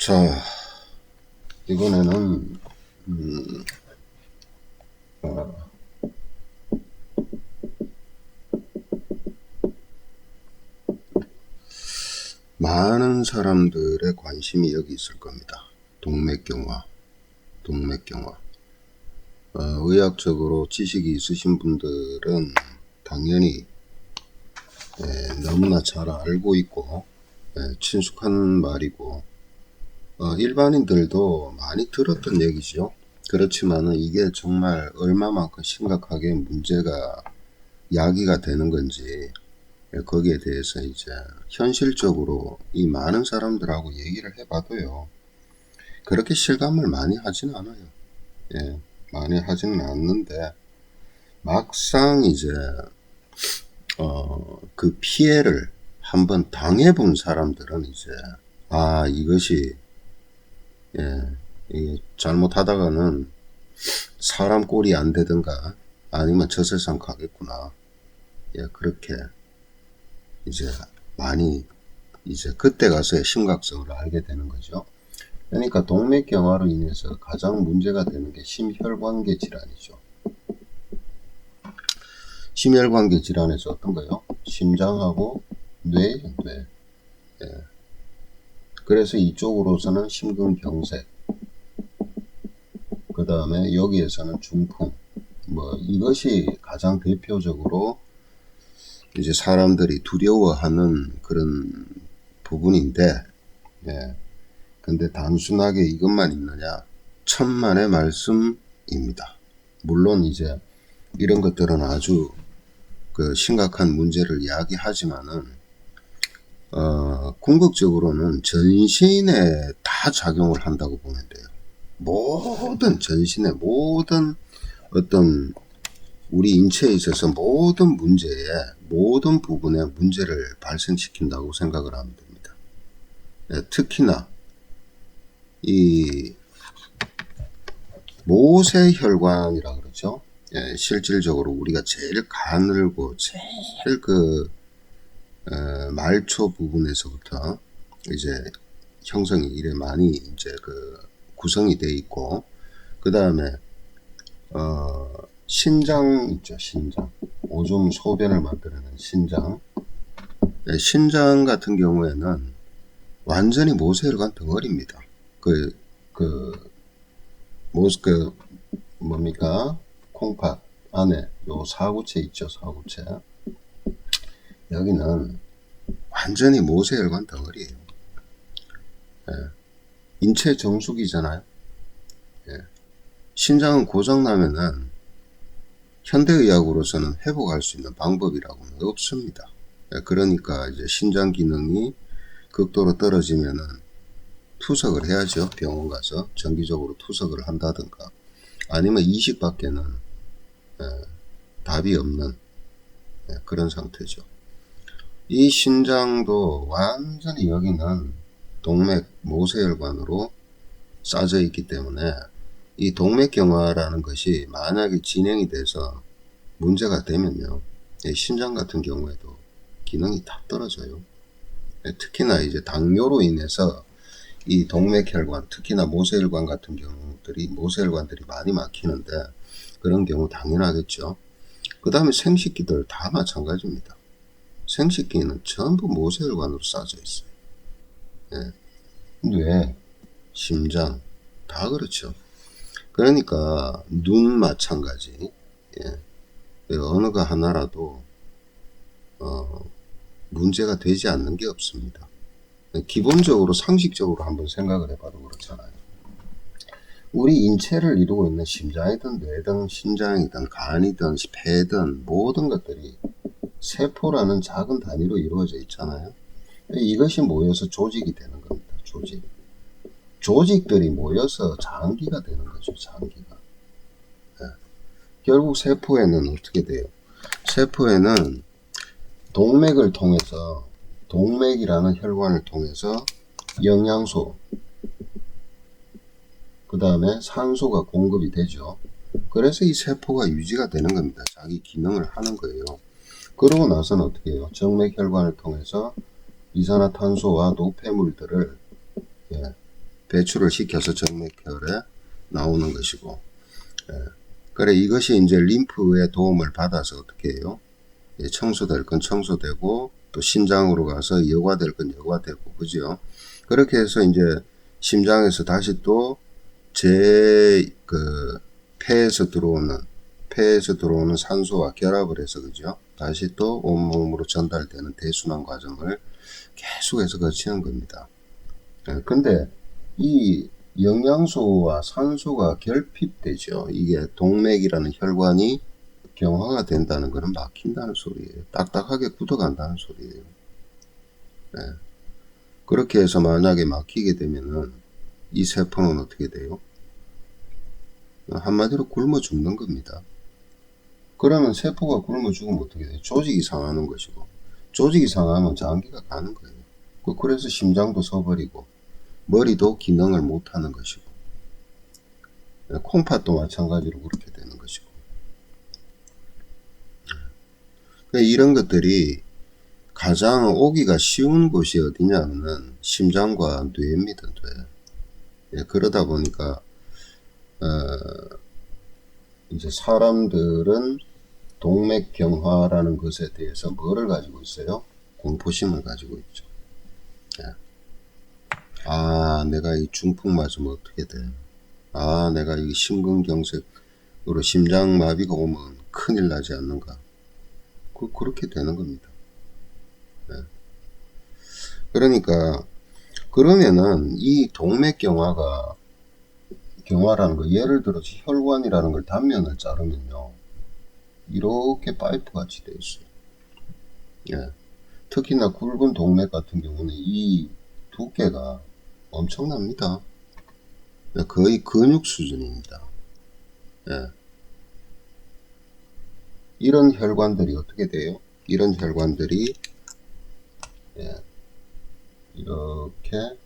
자, 이번에는, 음, 어, 많은 사람들의 관심이 여기 있을 겁니다. 동맥경화, 동맥경화. 어, 의학적으로 지식이 있으신 분들은 당연히 예, 너무나 잘 알고 있고 예, 친숙한 말이고 어, 일반인들도 많이 들었던 얘기죠. 그렇지만은 이게 정말 얼마만큼 심각하게 문제가 야기가 되는 건지 예, 거기에 대해서 이제 현실적으로 이 많은 사람들하고 얘기를 해봐도요. 그렇게 실감을 많이 하진 않아요. 예, 많이 하지는 않는데 막상 이제 어, 그 피해를 한번 당해본 사람들은 이제 아 이것이 예, 이 잘못하다가는 사람 꼴이 안 되든가 아니면 저 세상 가겠구나. 예, 그렇게 이제 많이 이제 그때 가서야 심각성을 알게 되는 거죠. 그러니까 동맥경화로 인해서 가장 문제가 되는 게 심혈관계 질환이죠. 심혈관계 질환에서 어떤 거요? 심장하고 뇌, 뇌. 예. 그래서 이쪽으로서는 심근경색, 그 다음에 여기에서는 중풍. 뭐 이것이 가장 대표적으로 이제 사람들이 두려워하는 그런 부분인데, 예. 근데 단순하게 이것만 있느냐? 천만의 말씀입니다. 물론 이제 이런 것들은 아주 그 심각한 문제를 이야기하지만은 어, 궁극적으로는 전신에 다 작용을 한다고 보면 돼요. 모든 전신의 모든 어떤 우리 인체에 있어서 모든 문제에 모든 부분에 문제를 발생시킨다고 생각을 하면 됩니다. 예, 특히나 이 모세혈관이라 그러죠. 예, 실질적으로 우리가 제일 가늘고 제일 그 어, 말초 부분에서부터 이제 형성이 이래 많이 이제 그 구성이 돼 있고 그 다음에 어, 신장 있죠 신장 오줌 소변을 만드는 신장 예, 신장 같은 경우에는 완전히 모세혈관 덩어리입니다. 그, 그, 모스, 그, 뭡니까? 콩팥 안에 요 사구체 있죠, 사구체. 여기는 완전히 모세혈관 덩어리예요. 예. 인체 정수기잖아요. 예. 신장은 고장나면은 현대의학으로서는 회복할 수 있는 방법이라고는 없습니다. 예, 그러니까 이제 신장 기능이 극도로 떨어지면은 투석을 해야죠. 병원 가서 정기적으로 투석을 한다든가 아니면 이식밖에는 예, 답이 없는 예, 그런 상태죠. 이 신장도 완전히 여기는 동맥 모세혈관으로 싸져 있기 때문에 이 동맥경화라는 것이 만약에 진행이 돼서 문제가 되면요. 이 신장 같은 경우에도 기능이 다 떨어져요. 예, 특히나 이제 당뇨로 인해서 이 동맥혈관, 특히나 모세혈관 같은 경우들이 모세혈관들이 많이 막히는데 그런 경우 당연하겠죠. 그 다음에 생식기들 다 마찬가지입니다. 생식기는 전부 모세혈관으로 싸져 있어요. 예. 뇌, 심장 다 그렇죠. 그러니까 눈 마찬가지. 예. 어느가 하나라도 어, 문제가 되지 않는 게 없습니다. 기본적으로 상식적으로 한번 생각을 해봐도 그렇잖아요. 우리 인체를 이루고 있는 심장이든 뇌든 신장이든 간이든 폐든 모든 것들이 세포라는 작은 단위로 이루어져 있잖아요. 이것이 모여서 조직이 되는 겁니다. 조직. 조직들이 모여서 장기가 되는 거죠. 장기가. 네. 결국 세포에는 어떻게 돼요? 세포에는 동맥을 통해서 동맥이라는 혈관을 통해서 영양소, 그 다음에 산소가 공급이 되죠. 그래서 이 세포가 유지가 되는 겁니다. 자기 기능을 하는 거예요. 그러고 나서는 어떻게 해요? 정맥혈관을 통해서 이산화탄소와 노폐물들을 예, 배출을 시켜서 정맥혈에 나오는 것이고 예. 그래 이것이 이제 림프의 도움을 받아서 어떻게 해요? 예, 청소될 건 청소되고 또 심장으로 가서 여과될 건 여과되고 그죠? 그렇게 해서 이제 심장에서 다시 또 제 그 폐에서 들어오는 폐에서 들어오는 산소와 결합을 해서 그죠? 다시 또 온몸으로 전달되는 대순환 과정을 계속해서 거치는 겁니다. 예, 근데 이 영양소와 산소가 결핍되죠. 이게 동맥이라는 혈관이 경화가 된다는 것은 막힌다는 소리예요. 딱딱하게 굳어간다는 소리예요. 네. 그렇게 해서 만약에 막히게 되면은 이 세포는 어떻게 돼요? 한마디로 굶어 죽는 겁니다. 그러면 세포가 굶어 죽으면 어떻게 돼요? 조직이 상하는 것이고 조직이 상하면 장기가 가는 거예요. 그- 그래서 심장도 서버리고 머리도 기능을 못하는 것이고 네, 콩팥도 마찬가지로 그렇게 되는 것이고 네, 이런 것들이 가장 오기가 쉬운 곳이 어디냐면은 심장과 뇌입니다. 뇌. 예, 그러다 보니까 어, 이제 사람들은 동맥경화라는 것에 대해서 뭐를 가지고 있어요? 공포심을 가지고 있죠. 예. 아, 내가 이 중풍 맞으면 어떻게 돼? 아, 내가 이 심근경색으로 심장마비가 오면 큰일 나지 않는가? 그, 그렇게 되는 겁니다. 예. 그러니까, 그러면은 이 동맥경화가, 경화라는 거, 예를 들어서 혈관이라는 걸 단면을 자르면요. 이렇게 파이프 같이 돼 있어요. 예. 특히나 굵은 동맥 같은 경우는 이 두께가 엄청납니다. 예, 거의 근육 수준입니다. 예. 이런 혈관들이 어떻게 돼요? 이런 혈관들이 예, 이렇게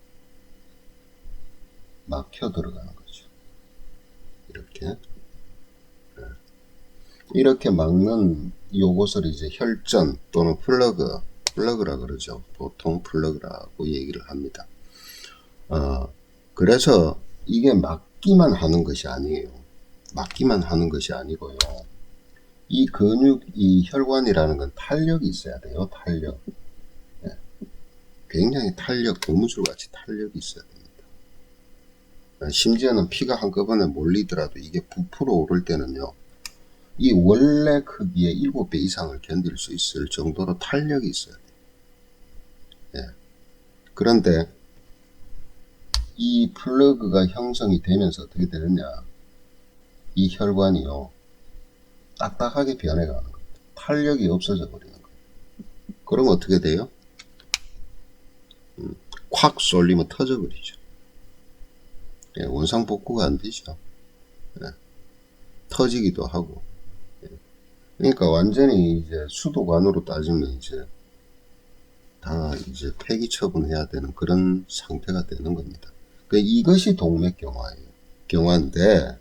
막혀 들어가는 거죠. 이렇게 예. 이렇게 막는 요것을 이제 혈전 또는 플러그 플러그라 그러죠. 보통 플러그라고 얘기를 합니다. 어, 그래서 이게 막기만 하는 것이 아니에요. 막기만 하는 것이 아니고요. 이 근육, 이 혈관이라는 건 탄력이 있어야 돼요. 탄력. 예. 굉장히 탄력, 고무줄 같이 탄력이 있어야 됩니다. 어, 심지어는 피가 한꺼번에 몰리더라도 이게 부풀어 오를 때는요. 이 원래 크기의 7배 이상을 견딜 수 있을 정도로 탄력이 있어야 돼요. 예. 그런데 이 플러그가 형성이 되면서 어떻게 되느냐. 이 혈관이요. 딱딱하게 변해가는 겁니다. 탄력이 없어져 버리는 거예요. 그럼 어떻게 돼요? 음, 콱 쏠리면 터져버리죠. 예, 원상복구가 안 되죠. 예, 터지기도 하고. 예. 그러니까 완전히 이제 수도관으로 따지면 이제 다 이제 폐기 처분해야 되는 그런 상태가 되는 겁니다. 그 이것이 동맥 경화예요. 경화인데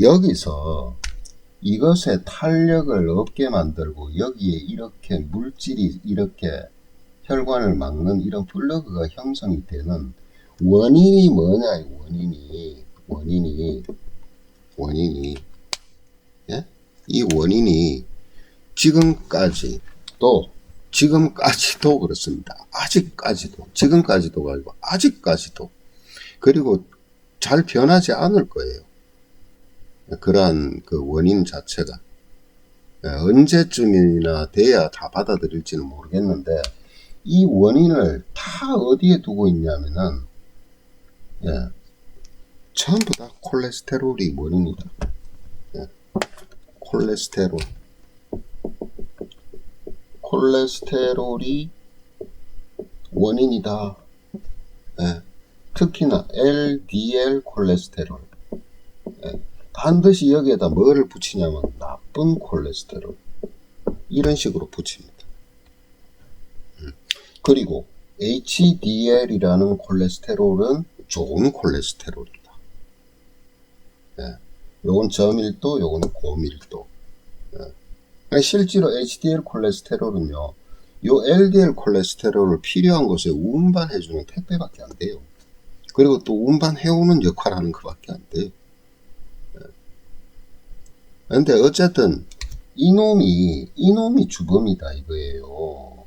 여기서 이것의 탄력을 없게 만들고 여기에 이렇게 물질이 이렇게 혈관을 막는 이런 플러그가 형성이 되는 원인이 뭐냐 이 원인이 원인이 원인이 예? 이 원인이 지금까지 또 지금까지도 그렇습니다. 아직까지도 지금까지도가 아니고 아직까지도 그리고 잘 변하지 않을 거예요. 그러한 그 원인 자체가 예, 언제쯤이나 돼야 다 받아들일지는 모르겠는데 이 원인을 다 어디에 두고 있냐면은 예, 전부 다 콜레스테롤이 원인이다. 예, 콜레스테롤 콜레스테롤이 원인이다. 예, 특히나 LDL 콜레스테롤. 예, 반드시 여기에다 뭐를 붙이냐면 나쁜 콜레스테롤. 이런 식으로 붙입니다. 음, 그리고 HDL이라는 콜레스테롤은 좋은 콜레스테롤이다. 예, 요건 저밀도, 요거는 고밀도. 예. 실제로 HDL 콜레스테롤은요, 요 LDL 콜레스테롤을 필요한 곳에 운반해주는 택배밖에 안 돼요. 그리고 또 운반해오는 역할 하는 것밖에 안 돼요. 예. 근데 어쨌든 이놈이 이놈이 주범이다 이거예요.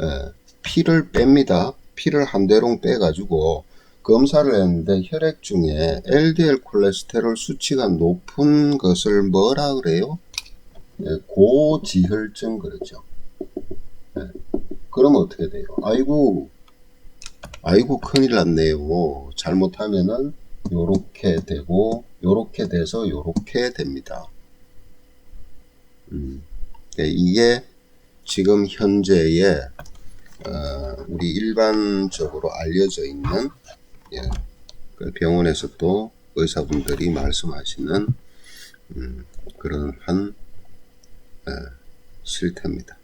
예. 피를 뺍니다. 피를 한 대롱 빼가지고 검사를 했는데 혈액 중에 LDL 콜레스테롤 수치가 높은 것을 뭐라 그래요? 예, 고지혈증 그러죠. 예. 그러면 어떻게 돼요? 아이고, 아이고 큰일 났네요. 잘못하면은 요렇게 되고 요렇게 돼서 요렇게 됩니다. 음, 예, 이게 지금 현재의 어, 우리 일반적으로 알려져 있는 예, 그 병원에서 또 의사분들이 말씀하시는 음, 그런 한 예, 실태입니다.